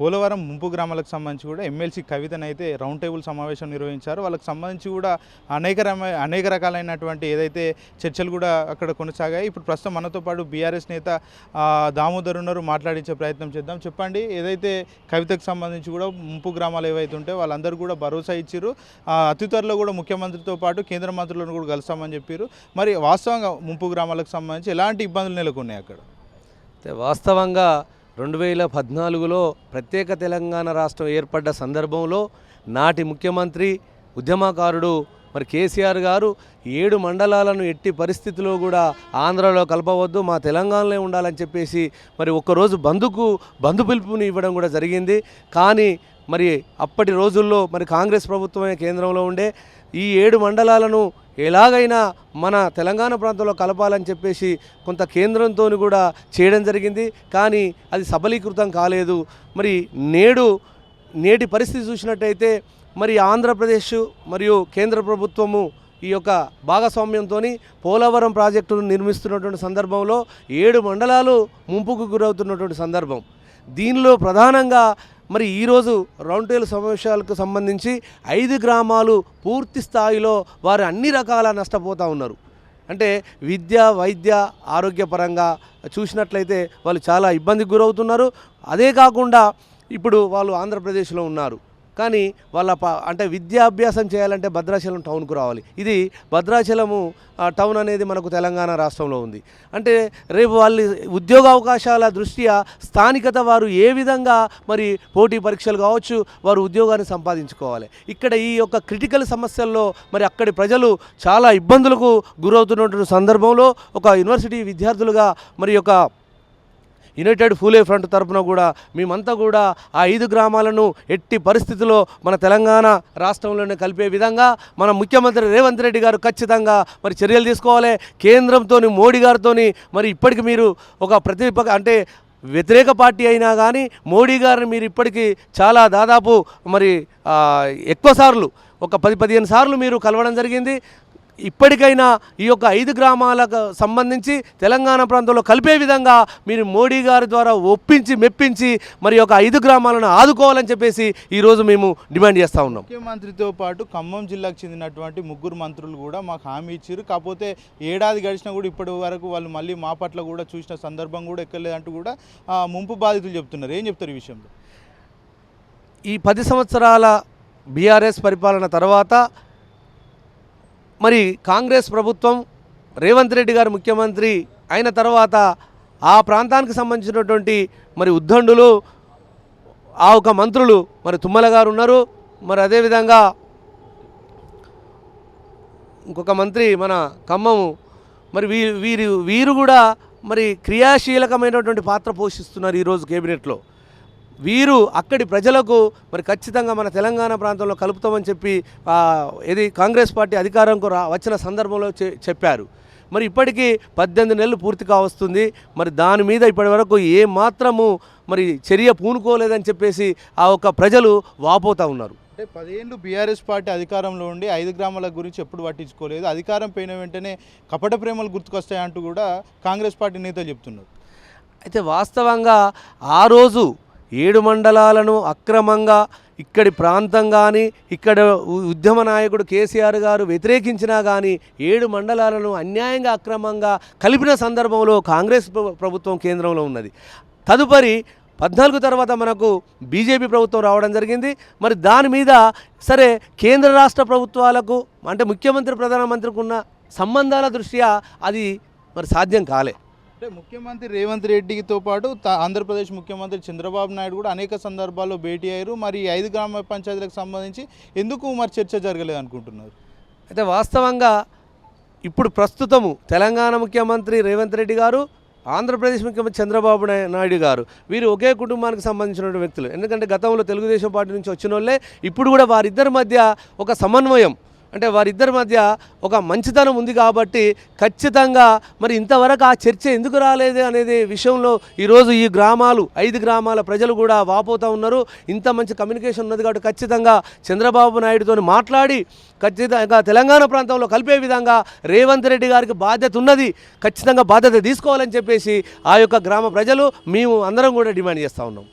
పోలవరం ముంపు గ్రామాలకు సంబంధించి కూడా ఎమ్మెల్సీ కవితనైతే రౌండ్ టేబుల్ సమావేశం నిర్వహించారు. వాళ్ళకి సంబంధించి కూడా అనేక అనేక రకాలైనటువంటి ఏదైతే చర్చలు కూడా అక్కడ కొనసాగాయి. ఇప్పుడు ప్రస్తుతం మనతో పాటు బీఆర్ఎస్ నేత దామోదర్ ఉన్నారు. మాట్లాడించే ప్రయత్నం చేద్దాం. చెప్పండి ఏదైతే కవితకు సంబంధించి కూడా ముంపు గ్రామాలు ఏవైతే ఉంటే వాళ్ళందరూ కూడా భరోసా ఇచ్చారు అతి త్వరలో కూడా ముఖ్యమంత్రితో పాటు కేంద్ర మంత్రులను కూడా కలుస్తామని చెప్పారు మరి వాస్తవంగా ముంపు గ్రామాలకు సంబంధించి ఎలాంటి ఇబ్బందులు నెలకొన్నాయి అక్కడ? వాస్తవంగా రెండు వేల పద్నాలుగులో ప్రత్యేక తెలంగాణ రాష్ట్రం ఏర్పడ్డ సందర్భంలో నాటి ముఖ్యమంత్రి ఉద్యమకారుడు మరి కేసీఆర్ గారు ఏడు మండలాలను ఎట్టి పరిస్థితిలో కూడా ఆంధ్రలో కలపవద్దు మా తెలంగాణలో ఉండాలని చెప్పేసి మరి ఒక్కరోజు బంధుకు బంధు పిలుపుని ఇవ్వడం కూడా జరిగింది. కానీ మరి అప్పటి రోజుల్లో మరి కాంగ్రెస్ ప్రభుత్వమే కేంద్రంలో ఉండే ఈ ఏడు మండలాలను ఎలాగైనా మన తెలంగాణ ప్రాంతంలో కలపాలని చెప్పేసి కొంత కేంద్రంతో కూడా చేయడం జరిగింది. కానీ అది సబలీకృతం కాలేదు. మరి నేడు నేటి పరిస్థితి చూసినట్టయితే మరి ఆంధ్రప్రదేశ్ మరియు కేంద్ర ప్రభుత్వము ఈ యొక్క భాగస్వామ్యంతో పోలవరం ప్రాజెక్టును నిర్మిస్తున్నటువంటి సందర్భంలో ఏడు మండలాలు ముంపుకు గురవుతున్నటువంటి సందర్భం. దీనిలో ప్రధానంగా మరి ఈరోజు రౌండ్ టేబుల్ సమావేశాలకు సంబంధించి ఐదు గ్రామాలు పూర్తి స్థాయిలో వారు అన్ని రకాల నష్టపోతూ ఉన్నారు. అంటే విద్య వైద్య ఆరోగ్యపరంగా చూసినట్లయితే వాళ్ళు చాలా ఇబ్బందికి గురవుతున్నారు. అదే కాకుండా ఇప్పుడు వాళ్ళు ఆంధ్రప్రదేశ్లో ఉన్నారు. కానీ వాళ్ళ అంటే విద్యాభ్యాసం చేయాలంటే భద్రాచలం టౌన్కు రావాలి. ఇది భద్రాచలము టౌన్ అనేది మనకు తెలంగాణ రాష్ట్రంలో ఉంది. అంటే రేపు వాళ్ళ ఉద్యోగ అవకాశాల దృష్ట్యా స్థానికత వారు ఏ విధంగా మరి పోటీ పరీక్షలు కావచ్చు వారు ఉద్యోగాన్ని సంపాదించుకోవాలి. ఇక్కడ ఈ యొక్క క్రిటికల్ సమస్యల్లో మరి అక్కడి ప్రజలు చాలా ఇబ్బందులకు గురవుతున్నటువంటి సందర్భంలో ఒక యూనివర్సిటీ విద్యార్థులుగా మరి యొక్క యునైటెడ్ ఫూలే ఫ్రంట్ తరపున కూడా మేమంతా కూడా ఆ ఐదు గ్రామాలను ఎట్టి పరిస్థితుల్లో మన తెలంగాణ రాష్ట్రంలోనే కలిపే విధంగా మన ముఖ్యమంత్రి రేవంత్ రెడ్డి గారు ఖచ్చితంగా మరి చర్యలు తీసుకోవాలి. కేంద్రంతో మోడీ గారితో మరి ఇప్పటికి మీరు ఒక ప్రతిపక్ష అంటే వ్యతిరేక పార్టీ అయినా కానీ మోడీ గారిని మీరు ఇప్పటికీ చాలా దాదాపు మరి ఎక్కువ సార్లు ఒక పది పదిహేను సార్లు మీరు కలవడం జరిగింది. ఇప్పటికైనా ఈ యొక్క ఐదు గ్రామాలకు సంబంధించి తెలంగాణ ప్రాంతంలో కలిపే విధంగా మీరు మోడీ గారి ద్వారా ఒప్పించి మెప్పించి మరి యొక్క ఐదు గ్రామాలను ఆదుకోవాలని చెప్పేసి ఈరోజు మేము డిమాండ్ చేస్తూ ఉన్నాం. ముఖ్యమంత్రితో పాటు ఖమ్మం జిల్లాకు చెందినటువంటి ముగ్గురు మంత్రులు కూడా మాకు హామీ ఇచ్చారు. కాకపోతే ఏడాది గడిచినా కూడా ఇప్పటి వరకు వాళ్ళు మళ్ళీ మా పట్ల కూడా చూసిన సందర్భం కూడా ఎక్కలేదంటూ కూడా ఆ, ముంపు బాధితులు చెప్తున్నారు. ఏం చెప్తారు ఈ విషయంలో? ఈ పది సంవత్సరాల బీఆర్ఎస్ పరిపాలన తర్వాత మరి కాంగ్రెస్ ప్రభుత్వం రేవంత్ రెడ్డి గారు ముఖ్యమంత్రి అయిన తర్వాత ఆ ప్రాంతానికి సంబంధించినటువంటి మరి ఉద్దండులు ఆ ఒక మంత్రులు మరి తుమ్మల గారు ఉన్నారు. మరి అదేవిధంగా ఇంకొక మంత్రి మన ఖమ్మము మరి వీ వీరు వీరు కూడా మరి క్రియాశీలకమైనటువంటి పాత్ర పోషిస్తున్నారు ఈరోజు కేబినెట్లో. వీరు అక్కడి ప్రజలకు మరి ఖచ్చితంగా మన తెలంగాణ ప్రాంతంలో కలుపుతామని చెప్పి ఇది కాంగ్రెస్ పార్టీ అధికారంకు రా వచ్చిన సందర్భంలో చె- చెప్పారు. మరి ఇప్పటికీ పద్దెనిమిది నెలలు పూర్తి కావస్తుంది. మరి దాని మీద ఇప్పటి వరకు ఏ మాత్రము మరి చర్య పూనుకోలేదని చెప్పేసి ఆ ఒక్క ప్రజలు వాపోతూ ఉన్నారు. అంటే పదేళ్ళు బీఆర్ఎస్ పార్టీ అధికారంలో ఉండి ఐదు గ్రామాల గురించి ఎప్పుడు పట్టించుకోలేదు. అధికారం పోయిన వెంటనే కపట ప్రేమలు గుర్తుకొస్తాయంటూ కూడా కాంగ్రెస్ పార్టీ నేతలు చెప్తున్నారు. అయితే వాస్తవంగా ఆ రోజు ఏడు మండలాలను అక్రమంగా ఇక్కడి ప్రాంతం కానీ ఇక్కడ ఉ- ఉద్యమ నాయకుడు కేసీఆర్ గారు వ్యతిరేకించినా కానీ ఏడు మండలాలను అన్యాయంగా అక్రమంగా కలిపిన సందర్భంలో కాంగ్రెస్ ప్రభుత్వం కేంద్రంలో ఉన్నది. తదుపరి పద్నాలుగు తర్వాత మనకు బీజేపీ ప్రభుత్వం రావడం జరిగింది. మరి దాని మీద సరే కేంద్ర రాష్ట్ర ప్రభుత్వాలకు అంటే ముఖ్యమంత్రి ప్రధానమంత్రికి ఉన్న సంబంధాల దృష్ట్యా అది మరి సాధ్యం కాలే. అంటే ముఖ్యమంత్రి రేవంత్ రెడ్డితో పాటు త- ఆంధ్రప్రదేశ్ ముఖ్యమంత్రి చంద్రబాబు నాయుడు కూడా అనేక సందర్భాల్లో భేటీ అయ్యారు. మరి ఐదు గ్రామ పంచాయతీలకు సంబంధించి ఎందుకు మరి చర్చ జరగలేదు అనుకుంటున్నారు? అయితే వాస్తవంగా ఇప్పుడు ప్రస్తుతము తెలంగాణ ముఖ్యమంత్రి రేవంత్ రెడ్డి గారు ఆంధ్రప్రదేశ్ ముఖ్యమంత్రి చంద్రబాబు నాయుడు గారు వీరు ఒకే కుటుంబానికి సంబంధించిన వ్యక్తులు. ఎందుకంటే గతంలో తెలుగుదేశం పార్టీ నుంచి వచ్చిన వాళ్ళే ఇప్పుడు కూడా వారిద్దరి మధ్య ఒక సమన్వయం అంటే వారిద్దరి మధ్య ఒక మంచితనం ఉంది కాబట్టి ఖచ్చితంగా మరి ఇంతవరకు ఆ చర్చ ఎందుకు రాలేదు అనేది విషయంలో ఈరోజు ఈ గ్రామాలు ఐదు గ్రామాల ప్రజలు కూడా వాపోతూ ఉన్నారు. ఇంత మంచి కమ్యూనికేషన్ ఉన్నది కాబట్టి ఖచ్చితంగా చంద్రబాబు నాయుడుతో మాట్లాడి ఖచ్చితంగా తెలంగాణ ప్రాంతంలో కలిపే విధంగా రేవంత్ రెడ్డి గారికి బాధ్యత ఉన్నది ఖచ్చితంగా బాధ్యత తీసుకోవాలని చెప్పేసి ఆ యొక్క గ్రామ ప్రజలు మేము అందరం కూడా డిమాండ్ చేస్తూ ఉన్నాం.